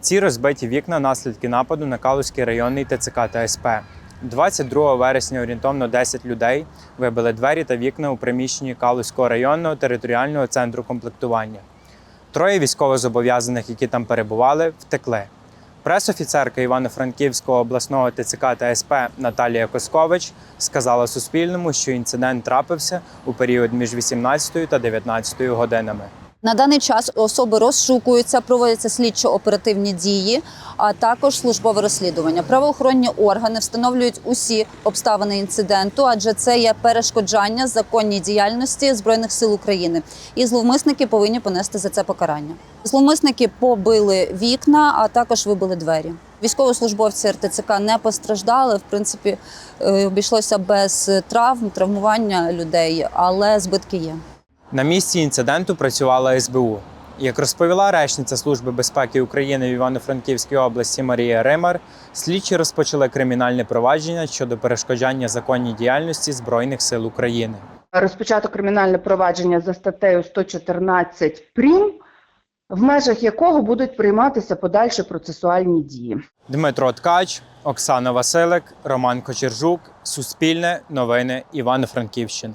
Ці розбиті вікна наслідки нападу на Калузький районний ТЦК та СП. 22 вересня орієнтовно 10 людей вибили двері та вікна у приміщенні Калузького районного територіального центру комплектування. Троє військовозобов'язаних, які там перебували, втекли. Пресофіцерка Івано-Франківського обласного ТЦК та СП Наталія Коскович сказала Суспільному, що інцидент трапився у період між 18 та 19 годинами. На даний час особи розшукуються, проводяться слідчо-оперативні дії, а також службове розслідування. Правоохоронні органи встановлюють усі обставини інциденту, адже це є перешкоджання законній діяльності збройних сил України. І зловмисники повинні понести за це покарання. Зловмисники побили вікна, а також вибили двері. Військовослужбовці РТЦК не постраждали. В принципі, е, обійшлося без травм, травмування людей, але збитки є. На місці інциденту працювала СБУ. Як розповіла речниця Служби безпеки України в Івано-Франківській області Марія Римар, слідчі розпочали кримінальне провадження щодо перешкоджання законній діяльності Збройних сил України. розпочато кримінальне провадження за статтею 114 прим, в межах якого будуть прийматися подальші процесуальні дії. Дмитро Ткач, Оксана Василик, Роман Кочержук, Суспільне, Новини, Івано-Франківщина.